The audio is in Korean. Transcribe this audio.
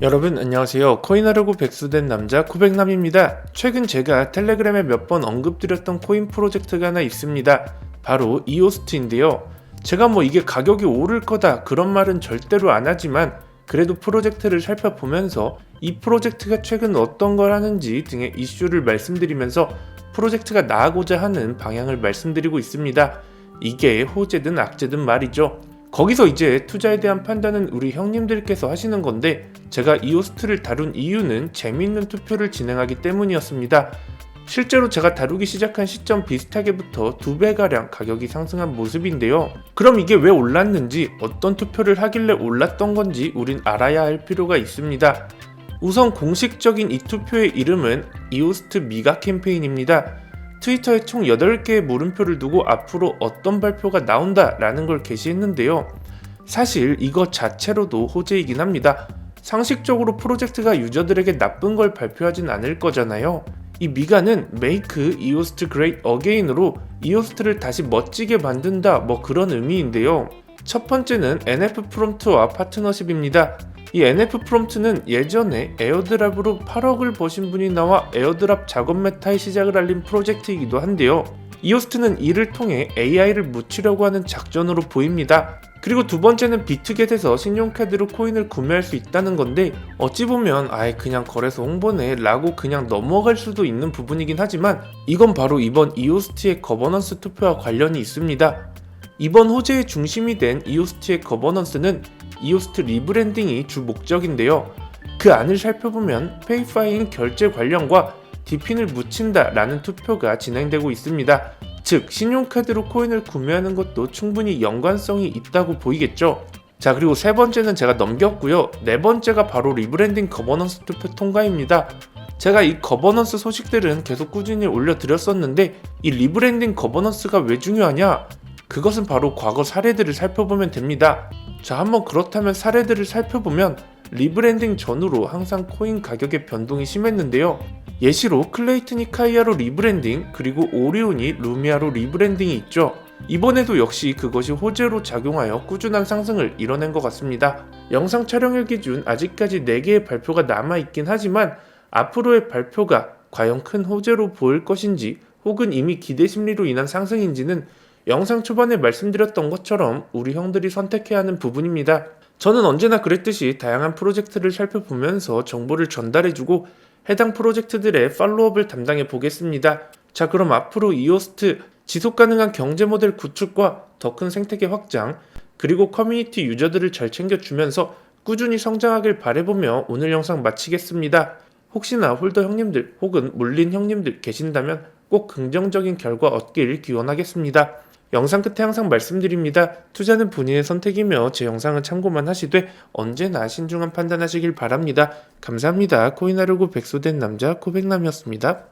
여러분 안녕하세요. 코인하려고 백수된 남자 코백남입니다. 최근 제가 텔레그램에 몇 번 언급드렸던 코인 프로젝트가 하나 있습니다. 바로 이오스트인데요. 제가 뭐 이게 가격이 오를 거다 그런 말은 절대로 안 하지만 그래도 프로젝트를 살펴보면서 이 프로젝트가 최근 어떤 걸 하는지 등의 이슈를 말씀드리면서 프로젝트가 나아고자 하는 방향을 말씀드리고 있습니다. 이게 호재든 악재든 말이죠. 거기서 이제 투자에 대한 판단은 우리 형님들께서 하시는 건데 제가 이오스트를 다룬 이유는 재미있는 투표를 진행하기 때문이었습니다. 실제로 제가 다루기 시작한 시점 비슷하게부터 두 배가량 가격이 상승한 모습인데요. 그럼 이게 왜 올랐는지 어떤 투표를 하길래 올랐던 건지 우린 알아야 할 필요가 있습니다. 우선 공식적인 이 투표의 이름은 이오스트 미가 캠페인입니다. 트위터에 총 8개의 물음표를 두고 앞으로 어떤 발표가 나온다라는 걸 게시했는데요. 사실 이것 자체로도 호재이긴 합니다. 상식적으로 프로젝트가 유저들에게 나쁜 걸 발표하진 않을 거잖아요. 이 미가는 Make 이오스트 Great Again으로 이오스트를 다시 멋지게 만든다 뭐 그런 의미인데요. 첫 번째는 NF 프롬프트와 파트너십입니다. 이 NF 프롬프트는 예전에 에어드랍으로 8억을 버신 분이 나와 에어드랍 작업 메타의 시작을 알린 프로젝트이기도 한데요. 이오스트는 이를 통해 AI를 묻히려고 하는 작전으로 보입니다. 그리고 두 번째는 비트겟에서 신용카드로 코인을 구매할 수 있다는 건데 어찌 보면 아예 그냥 거래소 홍보네 라고 그냥 넘어갈 수도 있는 부분이긴 하지만 이건 바로 이번 이오스트의 거버넌스 투표와 관련이 있습니다. 이번 호재의 중심이 된 이오스트의 거버넌스는 이오스트 리브랜딩이 주 목적인데요. 그 안을 살펴보면 페이파인 결제 관련과 디핀을 묻힌다 라는 투표가 진행되고 있습니다. 즉 신용카드로 코인을 구매하는 것도 충분히 연관성이 있다고 보이겠죠. 자 그리고 세 번째는 제가 넘겼고요. 네 번째가 바로 리브랜딩 거버넌스 투표 통과입니다. 제가 이 거버넌스 소식들은 계속 꾸준히 올려드렸었는데 이 리브랜딩 거버넌스가 왜 중요하냐? 그것은 바로 과거 사례들을 살펴보면 됩니다. 자 한번 그렇다면 사례들을 살펴보면 리브랜딩 전후로 항상 코인 가격의 변동이 심했는데요. 예시로 클레이튼이 카이아로 리브랜딩 그리고 오리온이 루미아로 리브랜딩이 있죠. 이번에도 역시 그것이 호재로 작용하여 꾸준한 상승을 이뤄낸 것 같습니다. 영상 촬영일 기준 아직까지 4개의 발표가 남아있긴 하지만 앞으로의 발표가 과연 큰 호재로 보일 것인지 혹은 이미 기대 심리로 인한 상승인지는 영상 초반에 말씀드렸던 것처럼 우리 형들이 선택해야 하는 부분입니다. 저는 언제나 그랬듯이 다양한 프로젝트를 살펴보면서 정보를 전달해주고 해당 프로젝트들의 팔로업을 담당해 보겠습니다. 자, 그럼 앞으로 이오스트 지속 가능한 경제 모델 구축과 더 큰 생태계 확장, 그리고 커뮤니티 유저들을 잘 챙겨주면서 꾸준히 성장하길 바래보며 오늘 영상 마치겠습니다. 혹시나 홀더 형님들 혹은 물린 형님들 계신다면 꼭 긍정적인 결과 얻길 기원하겠습니다. 영상 끝에 항상 말씀드립니다. 투자는 본인의 선택이며 제 영상은 참고만 하시되 언제나 신중한 판단하시길 바랍니다. 감사합니다. 코인하려고 백소된 남자 코백남이었습니다.